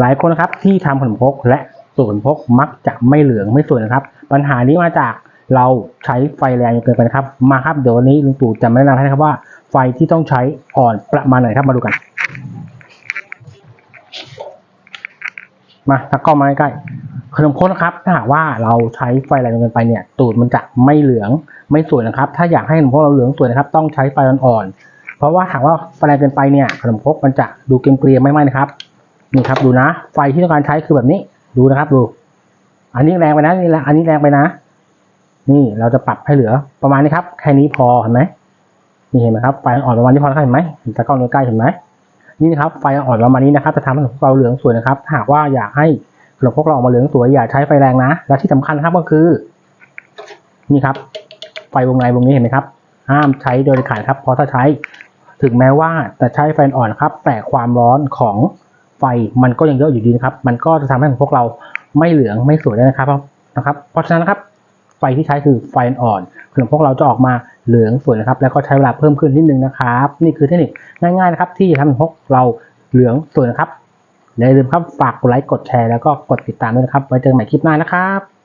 หลายคนครับที่ทำขนมพกและสูตรขนมพกมักจะไม่เหลืองไม่สวยนะครับ ปัญหานี้มาจากเราใช้ไฟแรงเกินไปนะครับ มาครับเดี๋ยววันนี้ลุงตู่จะมาแนะนำให้นะครับว่าไฟที่ต้องใช้อ่อนประมาณไหนครับมาดูกัน มาถ้ากล้องมาใกล้ขนมครกนะครับถ้าหากว่าเราใช้ไฟแรงเกินไปเนี่ยตูดมันจะไม่เหลืองไม่สวยนะครับ ถ้าอยากให้ขนมครกเราเหลืองสวยนะครับ ต้องใช้ไฟอ่อนๆเพราะว่าหากว่าไฟแรงเกินไปเนี่ยขนมครกมันจะดูเกรียมๆไม่ไหมนะครับ นี่ครับดูนะ ไฟที่ต้องการใช้คือแบบนี้ ดูนะครับดู อันนี้แรงไปนะนี่แหละอันนี้แรงไปนะ นี่เราจะปรับให้เหลือประมาณนี้ครับ แค่นี้พอเห็นไหมนี่เห็นไหมครับไฟอ่อนประมาณนี้พอแล้วเห็นไหมตะกล้องดูใกล้เห็นไหมนี่นะครับไฟอ่อนประมาณนี้นะครับจะทำให้ขนมเราเหลืองสวยนะครับ หากว่าอยากให้ขนมพวกเราออกมาเหลืองสวยอย่าใช้ไฟแรงนะ และที่สำคัญครับก็คือ นี่ครับ ไฟวงในวงนี้เห็นไหมครับ ห้ามใช้โดยเด็ดขาดครับเพราะถ้าใช้ ถึงแม้ว่าจะใช้ไฟอ่อนครับ แต่ความร้อนของ ไฟมันก็ยังเยอะอยู่ดีนะครับ มันก็จะทำให้ของพวกเราไม่เหลืองไม่สวยได้นะครับนะครับ เพราะฉะนั้นนะครับไฟที่ใช้คือไฟอ่อนขนมพวกเราจะออกมาเหลืองสวยนะครับ แล้วก็ใช้เวลาเพิ่มขึ้นนิดนึงนะครับ นี่คือเทคนิคง่ายๆนะครับ ที่จะทำให้พวกเราเหลืองสวยนะครับอย่าลืมครับฝากกดไลค์กดแชร์แล้วก็กดติดตามด้วยนะครับไว้เจอกันใหม่คลิปหน้านะครับ